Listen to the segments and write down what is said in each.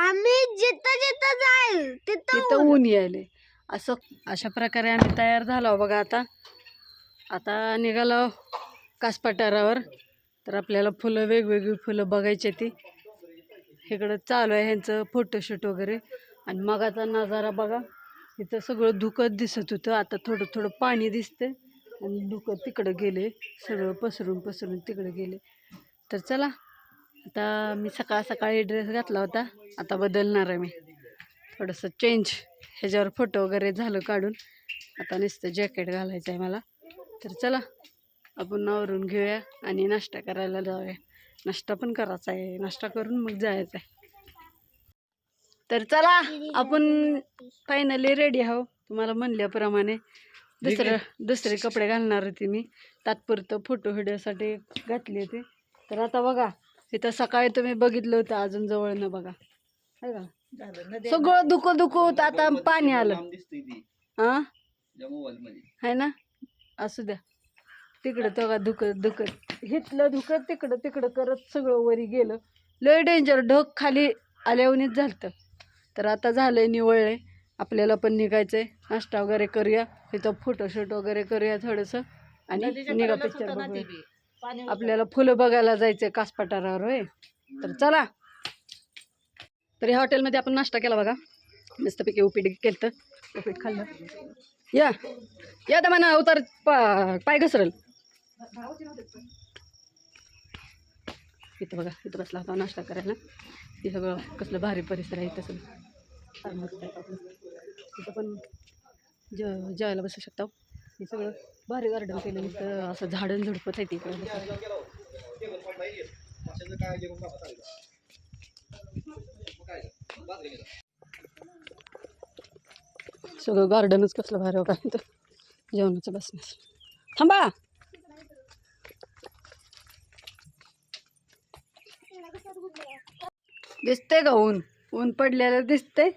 आम्ही जिथं जिथं जाईल तिथं तिथं ऊन यायले असं अशा प्रकारे आम्ही तयार झालो बघा आता. आता निघालो कासपठारावर. तर आपल्याला फुलं वेगवेगळी फुलं बघायची ती. इकडं चालू आहे ह्यांचं फोटोशूट वगैरे. आणि मगाचा नजारा बघा. इथं सगळं धुकत दिसत होतं. आता थोडं थोडं पाणी दिसते आणि धुकं तिकडं गेले सगळं पसरून पसरून तिकडं गेले तर चला आता मी सकाळ सकाळी ड्रेस घातला होता. आता बदलणार आहे मी. थोडंसं चेंज ह्याच्यावर फोटो वगैरे झालं काढून. आता नुसतं जॅकेट घालायचं आहे मला. तर चला आपण आवरून घेऊया आणि नाश्ता करायला जाऊया. नाश्ता पण करायचा आहे. नाश्ता करून मग जायचं आहे. तर चला आपण फायनली रेडी आहो. तुम्हाला म्हणल्याप्रमाणे दुसरं दुसरे कपडे घालणार होते मी. तात्पुरतं फोटो व्हिडिओसाठी घातली होती. तर आता बघा इथं सकाळी तुम्ही बघितलं होतं अजून जवळ न बघा. है का? सगळं दुखो दुखो होतं. आता पाणी आलं. हा आहे ना? असू द्या. तिकडं तेव्हा दुखत दुखत हिथलं दुखत तिकडं तिकडं करत सगळं वरी गेलं. लय डेंजर ढग खाली आल्यावनीच झालतं. तर आता झालंय निवळलंय आपल्याला पण निघायचंय. नाश्ता वगैरे करूया. इथं फोटोशूट वगैरे करूया थोडंसं. आणि निघा पिक्चर बघूया. आपल्याला फुलं बघायला जायचं कास कासपठारावर होय? तर चला. तर ह्या हॉटेलमध्ये आपण नाश्ता केला बघा. मस्तपैकी उपीट केलं तर उपीट खाल्लं. या. या तर म्हणा पा पाय घसरल. इथं बघा इथं बसला होता नाश्ता करायला. हे सगळं कसलं भारी परिसर आहे इथं सगळं. इथं पण ज जेवायला बसू शकता हो. हे सगळं भारी गार्डन केलं इथं असं झाडं झुडपत आहे तिकडे सगळं गार्डनच कसलं भारी होता इथं जेवणाचं बसण्यास थांबा. दिसते का ऊन? ऊन पडलेलं दिसते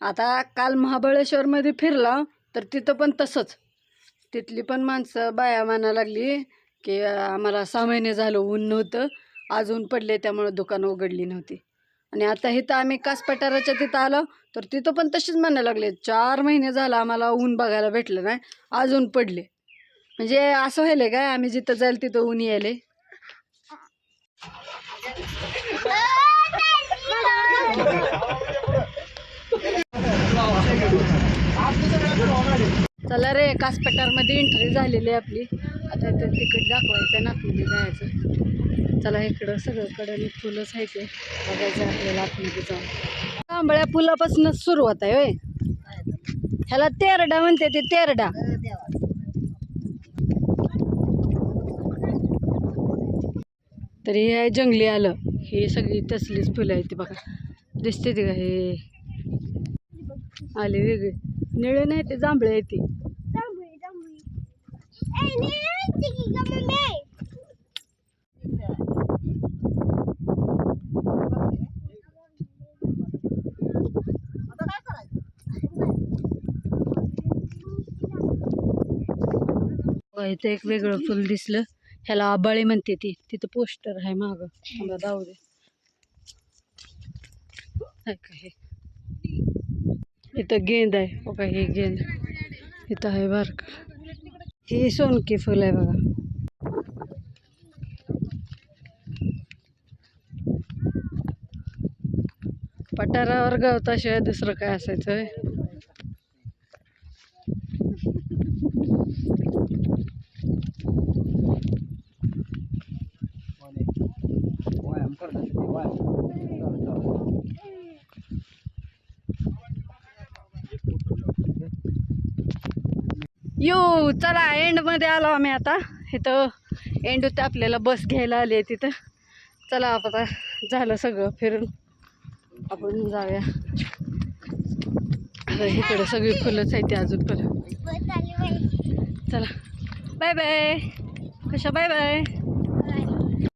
आता काल महाबळेश्वरमध्ये फिरला तर तिथं पण तसंच. तिथली पण माणसं बाया म्हणा लागली की आम्हाला सहा महिने झालं ऊन नव्हतं आज ऊन पडले त्यामुळं दुकानं उघडली नव्हती. आणि आता इथं आम्ही कास पठाराच्या तिथं आलो तर तिथं पण तशीच म्हणायला लागले. चार महिने झालं आम्हाला ऊन बघायला भेटलं नाही आज ऊन पडले. म्हणजे असं व्हायलं काय आम्ही जिथं जाईल तिथं ऊन यायले चला रे कासपठारमध्ये एंट्री झालेली आहे आपली. आता इथं तिकीट दाखवायचं नागपूरला जायचं चला इकडं सगळीकडं फुलंच आहे ते. बघायचं आपल्याला आतमध्ये जाऊन. तांबळ्या फुलापासूनच सुरुवात आहे होय. ह्याला तेरडा म्हणते ते तेरडा. तरी हे आहे जंगली आलं. हे सगळी तसलीच फुलं आहेत ती बघा. दिसते ते का? हे. आले वेगळे. निळे नाही ते जांभळे आहे ती. जांभळी जांभळी. ए नाही की मम्मी बघा, इथं एक वेगळं फुल दिसलं. ह्याला आबाळे म्हणते ती. तिथं पोस्टर आहे माग. मला दाऊ दे. हाय का हे? इथं गेंद आहे. बघा ही गेंद. इथं आहे बारक. ही सोनकी फुल आहे बघा. पठारावर गवताशिवाय दुसरं काय असायचं येऊ चला एंडमध्ये आलो आम्ही आता. इथं एंड होते आपल्याला बस घ्यायला आली आहे तिथं. चला आता झालं सगळं फिरून. आपण जाऊया. इकडं सगळी फुलंच आहेत ती अजून पण. चला. बाय बाय कशा? Bye bye